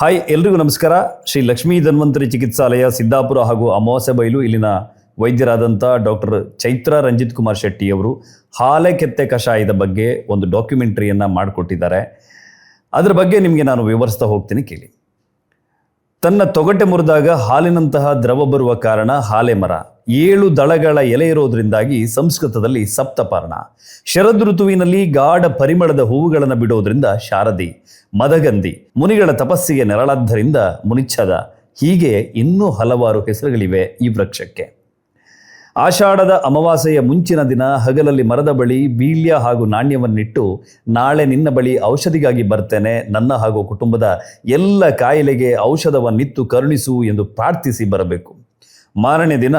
Hi ಎಲ್ರಿಗೂ ನಮಸ್ಕಾರ. ಶ್ರೀ ಲಕ್ಷ್ಮೀ ಧನ್ವಂತರಿ ಚಿಕಿತ್ಸಾಲಯ, ಸಿದ್ದಾಪುರ ಹಾಗೂ ಅಮಾವಾಸ್ಯ ಬೈಲು ಇಲ್ಲಿನ ವೈದ್ಯರಾದಂಥ ಡಾಕ್ಟರ್ ಚೈತ್ರ ರಂಜಿತ್ ಕುಮಾರ್ ಶೆಟ್ಟಿ ಅವರು ಹಾಲೆ ಕೆತ್ತೆ ಕಷಾಯದ ಬಗ್ಗೆ ಒಂದು ಡಾಕ್ಯುಮೆಂಟ್ರಿಯನ್ನು ಮಾಡಿಕೊಟ್ಟಿದ್ದಾರೆ. ಅದರ ಬಗ್ಗೆ ನಿಮಗೆ ನಾನು ವಿವರಿಸ್ತಾ ಹೋಗ್ತೀನಿ, ಕೇಳಿ. ತನ್ನ ತೊಗಟೆ ಮುರಿದಾಗ ಹಾಲಿನಂತಹ ದ್ರವ ಬರುವ ಕಾರಣ ಹಾಲೆ ಮರ. ಏಳು ದಳಗಳ ಎಲೆ ಇರೋದ್ರಿಂದಾಗಿ ಸಂಸ್ಕೃತದಲ್ಲಿ ಸಪ್ತಪರ್ಣ. ಶರದ್ ಋತುವಿನಲ್ಲಿ ಗಾಢ ಪರಿಮಳದ ಹೂವುಗಳನ್ನು ಬಿಡೋದ್ರಿಂದ ಶಾರದಿ, ಮದಗಂಧಿ, ಮುನಿಗಳ ತಪಸ್ಸಿಗೆ ನೆರಳಾದ್ದರಿಂದ ಮುನಿಚ್ಛದ. ಹೀಗೆ ಇನ್ನೂ ಹಲವಾರು ಹೆಸರುಗಳಿವೆ ಈ ವೃಕ್ಷಕ್ಕೆ. ಆಷಾಢದ ಅಮಾವಾಸ್ಯೆಯ ಮುಂಚಿನ ದಿನ ಹಗಲಲ್ಲಿ ಮರದ ಬಳಿ ಬೀಳ್ಯ ಹಾಗೂ ನಾಣ್ಯವನ್ನಿಟ್ಟು, ನಾಳೆ ನಿನ್ನ ಬಳಿ ಔಷಧಿಗಾಗಿ ಬರ್ತೇನೆ, ನನ್ನ ಹಾಗೂ ಕುಟುಂಬದ ಎಲ್ಲ ಕಾಯಿಲೆಗೆ ಔಷಧವನ್ನಿತ್ತು ಕರುಣಿಸು ಎಂದು ಪ್ರಾರ್ಥಿಸಿ ಬರಬೇಕು. ಮಾರನೇ ದಿನ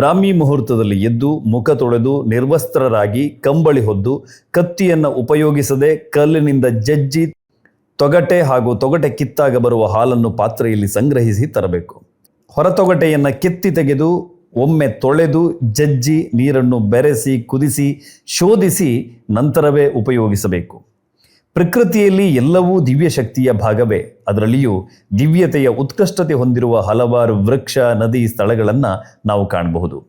ಬ್ರಾಹ್ಮಿ ಮುಹೂರ್ತದಲ್ಲಿ ಎದ್ದು, ಮುಖ ತೊಳೆದು, ನಿರ್ವಸ್ತ್ರರಾಗಿ, ಕಂಬಳಿ ಹೊದ್ದು, ಕತ್ತಿಯನ್ನು ಉಪಯೋಗಿಸದೆ, ಕಲ್ಲಿನಿಂದ ಜಜ್ಜಿ, ತೊಗಟೆ ಹಾಗೂ ತೊಗಟೆ ಕಿತ್ತಾಗ ಬರುವ ಹಾಲನ್ನು ಪಾತ್ರೆಯಲ್ಲಿ ಸಂಗ್ರಹಿಸಿ ತರಬೇಕು. ಹೊರತೊಗಟೆಯನ್ನು ಕೆತ್ತಿ ತೆಗೆದು ಒಮ್ಮೆ ತೊಳೆದು ಜಜ್ಜಿ ನೀರನ್ನು ಬೆರೆಸಿ, ಕುದಿಸಿ, ಶೋಧಿಸಿ ನಂತರವೇ ಉಪಯೋಗಿಸಬೇಕು. ಪ್ರಕೃತಿಯಲ್ಲಿ ಎಲ್ಲವೂ ದಿವ್ಯ ಶಕ್ತಿಯ ಭಾಗವೇ. ಅದರಲ್ಲಿಯೂ ದಿವ್ಯತೆಯ ಉತ್ಕೃಷ್ಟತೆ ಹೊಂದಿರುವ ಹಲವಾರು ವೃಕ್ಷ, ನದಿ ಸ್ಥಳಗಳನ್ನು ನಾವು ಕಾಣಬಹುದು.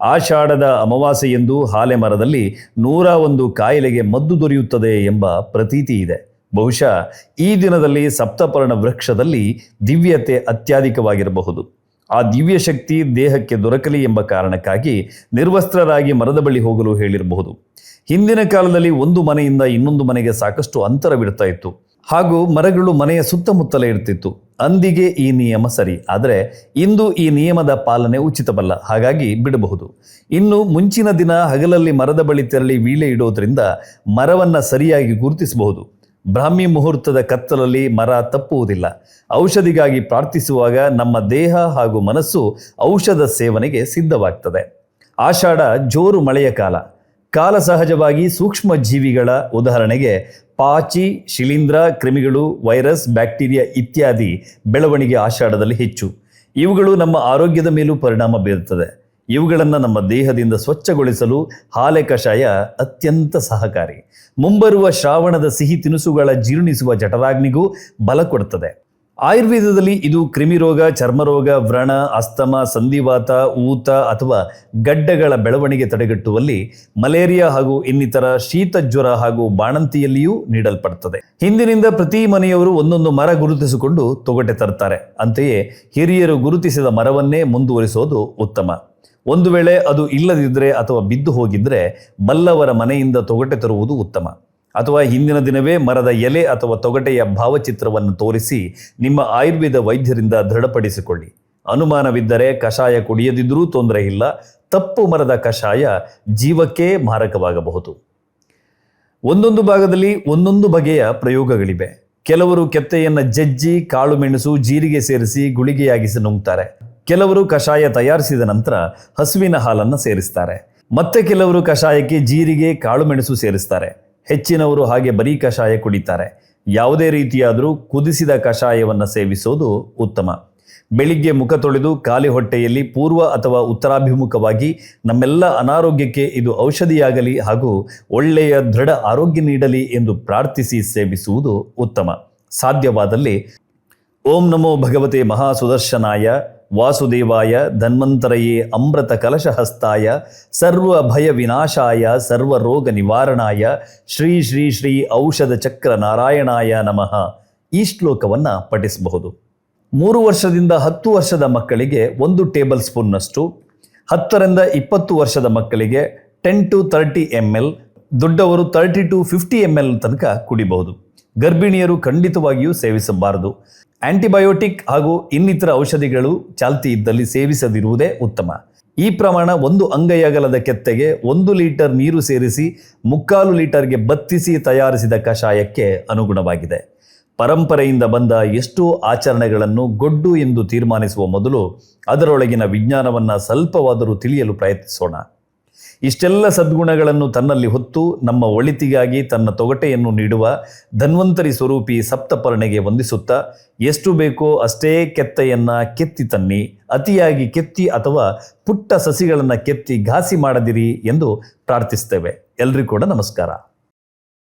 ಆಷಾಢದ ಅಮಾವಾಸ್ಯೆಯೆಂದು ಹಾಲೆ ಮರದಲ್ಲಿ ನೂರ ಒಂದು ಕಾಯಿಲೆಗೆ ಮದ್ದು ದೊರೆಯುತ್ತದೆ ಎಂಬ ಪ್ರತೀತಿ ಇದೆ. ಬಹುಶಃ ಈ ದಿನದಲ್ಲಿ ಸಪ್ತಪರ್ಣ ವೃಕ್ಷದಲ್ಲಿ ದಿವ್ಯತೆ ಅತ್ಯಧಿಕವಾಗಿರಬಹುದು. ಆ ದಿವ್ಯ ಶಕ್ತಿ ದೇಹಕ್ಕೆ ದೊರಕಲಿ ಎಂಬ ಕಾರಣಕ್ಕಾಗಿ ನಿರ್ವಸ್ತ್ರರಾಗಿ ಮರದ ಬಳಿ ಹೋಗಲು ಹೇಳಿರಬಹುದು. ಹಿಂದಿನ ಕಾಲದಲ್ಲಿ ಒಂದು ಮನೆಯಿಂದ ಇನ್ನೊಂದು ಮನೆಗೆ ಸಾಕಷ್ಟು ಅಂತರವಿಡ್ತಾ ಇತ್ತು. ಹಾಗೂ ಮರಗಳು ಮನೆಯ ಸುತ್ತಮುತ್ತಲೇ ಇರ್ತಿತ್ತು. ಅಂದಿಗೆ ಈ ನಿಯಮ ಸರಿ, ಆದರೆ ಇಂದು ಈ ನಿಯಮದ ಪಾಲನೆ ಉಚಿತವಲ್ಲ, ಹಾಗಾಗಿ ಬಿಡಬಹುದು. ಇನ್ನು ಮುಂಚಿನ ದಿನ ಹಗಲಲ್ಲಿ ಮರದ ಬಳಿ ತೆರಳಿ ವೀಳೆ ಇಡೋದ್ರಿಂದ ಮರವನ್ನು ಸರಿಯಾಗಿ ಗುರುತಿಸಬಹುದು. ಬ್ರಾಹ್ಮಿ ಮುಹೂರ್ತದ ಕತ್ತಲಲ್ಲಿ ಮರ ತಪ್ಪುವುದಿಲ್ಲ. ಔಷಧಿಗಾಗಿ ಪ್ರಾರ್ಥಿಸುವಾಗ ನಮ್ಮ ದೇಹ ಹಾಗೂ ಮನಸ್ಸು ಔಷಧ ಸೇವನೆಗೆ ಸಿದ್ಧವಾಗ್ತದೆ. ಆಷಾಢ ಜೋರು ಮಳೆಯ ಕಾಲ. ಕಾಲ ಸಹಜವಾಗಿ ಸೂಕ್ಷ್ಮ ಜೀವಿಗಳ ಉದಾಹರಣೆಗೆ ಪಾಚಿ, ಶಿಲೀಂಧ್ರ, ಕ್ರಿಮಿಗಳು, ವೈರಸ್, ಬ್ಯಾಕ್ಟೀರಿಯಾ ಇತ್ಯಾದಿ ಬೆಳವಣಿಗೆ ಆಷಾಢದಲ್ಲಿ ಹೆಚ್ಚು. ಇವುಗಳು ನಮ್ಮ ಆರೋಗ್ಯದ ಮೇಲೂ ಪರಿಣಾಮ ಬೀರುತ್ತದೆ. ಇವುಗಳನ್ನು ನಮ್ಮ ದೇಹದಿಂದ ಸ್ವಚ್ಛಗೊಳಿಸಲು ಹಾಲೆ ಕಷಾಯ ಅತ್ಯಂತ ಸಹಕಾರಿ. ಮುಂಬರುವ ಶ್ರಾವಣದ ಸಿಹಿ ತಿನಿಸುಗಳ ಜೀರ್ಣಿಸುವ ಜಠರಾಗ್ನಿಗೂ ಬಲ ಕೊಡುತ್ತದೆ ಆಯುರ್ವೇದದಲ್ಲಿ ಇದು ಕ್ರಿಮಿರೋಗ, ಚರ್ಮರೋಗ, ವ್ರಣ, ಅಸ್ತಮ, ಸಂಧಿವಾತ, ಊತ ಅಥವಾ ಗಡ್ಡಗಳ ಬೆಳವಣಿಗೆ ತಡೆಗಟ್ಟುವಲ್ಲಿ ಮಲೇರಿಯಾ ಹಾಗೂ ಇನ್ನಿತರ ಶೀತ ಜ್ವರ ಹಾಗೂ ಬಾಣಂತಿಯಲ್ಲಿಯೂ ನೀಡಲ್ಪಡುತ್ತದೆ ಹಿಂದಿನಿಂದ ಪ್ರತಿ ಮನೆಯವರು ಒಂದೊಂದು ಮರ ಗುರುತಿಸಿಕೊಂಡು ತೊಗಟೆ ತರ್ತಾರೆ. ಅಂತೆಯೇ ಹಿರಿಯರು ಗುರುತಿಸಿದ ಮರವನ್ನೇ ಮುಂದುವರಿಸೋದು ಉತ್ತಮ. ಒಂದು ವೇಳೆ ಅದು ಇಲ್ಲದಿದ್ದರೆ ಅಥವಾ ಬಿದ್ದು ಹೋಗಿದ್ದರೆ ಬಲ್ಲವರ ಮನೆಯಿಂದ ತೊಗಟೆ ತರುವುದು ಉತ್ತಮ. ಅಥವಾ ಹಿಂದಿನ ದಿನವೇ ಮರದ ಎಲೆ ಅಥವಾ ತೊಗಟೆಯ ಭಾವಚಿತ್ರವನ್ನು ತೋರಿಸಿ ನಿಮ್ಮ ಆಯುರ್ವೇದ ವೈದ್ಯರಿಂದ ದೃಢಪಡಿಸಿಕೊಳ್ಳಿ. ಅನುಮಾನವಿದ್ದರೆ ಕಷಾಯ ಕುಡಿಯದಿದ್ದರೂ ತೊಂದರೆ ಇಲ್ಲ. ತಪ್ಪು ಮರದ ಕಷಾಯ ಜೀವಕ್ಕೆ ಮಾರಕವಾಗಬಹುದು. ಒಂದೊಂದು ಭಾಗದಲ್ಲಿ ಒಂದೊಂದು ಬಗೆಯ ಪ್ರಯೋಗಗಳಿವೆ. ಕೆಲವರು ಕೆತ್ತೆಯನ್ನು ಜಜ್ಜಿ, ಕಾಳು ಮೆಣಸು, ಜೀರಿಗೆ ಸೇರಿಸಿ ಗುಳಿಗೆಯಾಗಿಸಿ ನುಂಗ್ತಾರೆ. ಕೆಲವರು ಕಷಾಯ ತಯಾರಿಸಿದ ನಂತರ ಹಸುವಿನ ಹಾಲನ್ನು ಸೇರಿಸ್ತಾರೆ. ಮತ್ತೆ ಕೆಲವರು ಕಷಾಯಕ್ಕೆ ಜೀರಿಗೆ ಕಾಳುಮೆಣಸು ಸೇರಿಸ್ತಾರೆ. ಹೆಚ್ಚಿನವರು ಹಾಗೆ ಬರೀ ಕಷಾಯ ಕುಡಿತಾರೆ. ಯಾವುದೇ ರೀತಿಯಾದರೂ ಕುದಿಸಿದ ಕಷಾಯವನ್ನು ಸೇವಿಸೋದು ಉತ್ತಮ. ಬೆಳಿಗ್ಗೆ ಮುಖ ತೊಳೆದು ಖಾಲಿ ಹೊಟ್ಟೆಯಲ್ಲಿ ಪೂರ್ವ ಅಥವಾ ಉತ್ತರಾಭಿಮುಖವಾಗಿ ನಮ್ಮೆಲ್ಲ ಅನಾರೋಗ್ಯಕ್ಕೆ ಇದು ಔಷಧಿಯಾಗಲಿ ಹಾಗೂ ಒಳ್ಳೆಯ ದೃಢ ಆರೋಗ್ಯ ನೀಡಲಿ ಎಂದು ಪ್ರಾರ್ಥಿಸಿ ಸೇವಿಸುವುದು ಉತ್ತಮ. ಸಾಧ್ಯವಾದಲ್ಲಿ ಓಂ ನಮೋ ಭಗವತೆ ಮಹಾಸುದರ್ಶನಾಯ ವಾಸುದೇವಾಯ ಧನ್ವಂತರಯೇ ಅಮೃತ ಕಲಶಹಸ್ತಾಯ, ಸರ್ವ ಭಯ ವಿನಾಶಾಯ, ಸರ್ವ ರೋಗ ನಿವಾರಣಾಯ, ಶ್ರೀ ಶ್ರೀ ಶ್ರೀ ಔಷಧ ಚಕ್ರ ನಾರಾಯಣಾಯ ನಮಃ. ಈ ಶ್ಲೋಕವನ್ನು ಪಠಿಸಬಹುದು. ಮೂರು ವರ್ಷದಿಂದ ಹತ್ತು ವರ್ಷದ ಮಕ್ಕಳಿಗೆ ಒಂದು ಟೇಬಲ್ ಸ್ಪೂನ್ನಷ್ಟು, ಹತ್ತರಿಂದ ಇಪ್ಪತ್ತು ವರ್ಷದ ಮಕ್ಕಳಿಗೆ ten to thirty M L, ದೊಡ್ಡವರು thirty to fifty M L ತನಕ ಕುಡಿಬಹುದು. ಗರ್ಭಿಣಿಯರು ಖಂಡಿತವಾಗಿಯೂ ಸೇವಿಸಬಾರದು. ಆಂಟಿಬಯೋಟಿಕ್ ಹಾಗೂ ಇನ್ನಿತರ ಔಷಧಿಗಳು ಚಾಲ್ತಿ ಇದ್ದಲ್ಲಿ ಸೇವಿಸದಿರುವುದೇ ಉತ್ತಮ. ಈ ಪ್ರಮಾಣ ಒಂದು ಅಂಗೈಯಗಲದ ಕೆತ್ತೆಗೆ ಒಂದು ಲೀಟರ್ ನೀರು ಸೇರಿಸಿ ಮುಕ್ಕಾಲು ಲೀಟರ್ಗೆ ಬತ್ತಿಸಿ ತಯಾರಿಸಿದ ಕಷಾಯಕ್ಕೆ ಅನುಗುಣವಾಗಿದೆ. ಪರಂಪರೆಯಿಂದ ಬಂದ ಎಷ್ಟೋ ಆಚರಣೆಗಳನ್ನು ಗೊಡ್ಡು ಎಂದು ತೀರ್ಮಾನಿಸುವ ಮೊದಲು ಅದರೊಳಗಿನ ವಿಜ್ಞಾನವನ್ನು ಸ್ವಲ್ಪವಾದರೂ ತಿಳಿಯಲು ಪ್ರಯತ್ನಿಸೋಣ. ಇಷ್ಟೆಲ್ಲ ಸದ್ಗುಣಗಳನ್ನು ತನ್ನಲ್ಲಿ ಹೊತ್ತು ನಮ್ಮ ಒಳಿತಿಗಾಗಿ ತನ್ನ ತೊಗಟೆಯನ್ನು ನೀಡುವ ಧನ್ವಂತರಿ ಸ್ವರೂಪಿ ಸಪ್ತಪರ್ಣೆಗೆ ವಂದಿಸುತ್ತಾ, ಎಷ್ಟು ಬೇಕೋ ಅಷ್ಟೇ ಕೆತ್ತೆಯನ್ನು ಕೆತ್ತಿ ತನ್ನಿ, ಅತಿಯಾಗಿ ಕೆತ್ತಿ ಅಥವಾ ಪುಟ್ಟ ಸಸಿಗಳನ್ನು ಕೆತ್ತಿ ಘಾಸಿ ಮಾಡದಿರಿ ಎಂದು ಪ್ರಾರ್ಥಿಸ್ತೇವೆ ಎಲ್ರಿಗೂ ಕೂಡ ನಮಸ್ಕಾರ.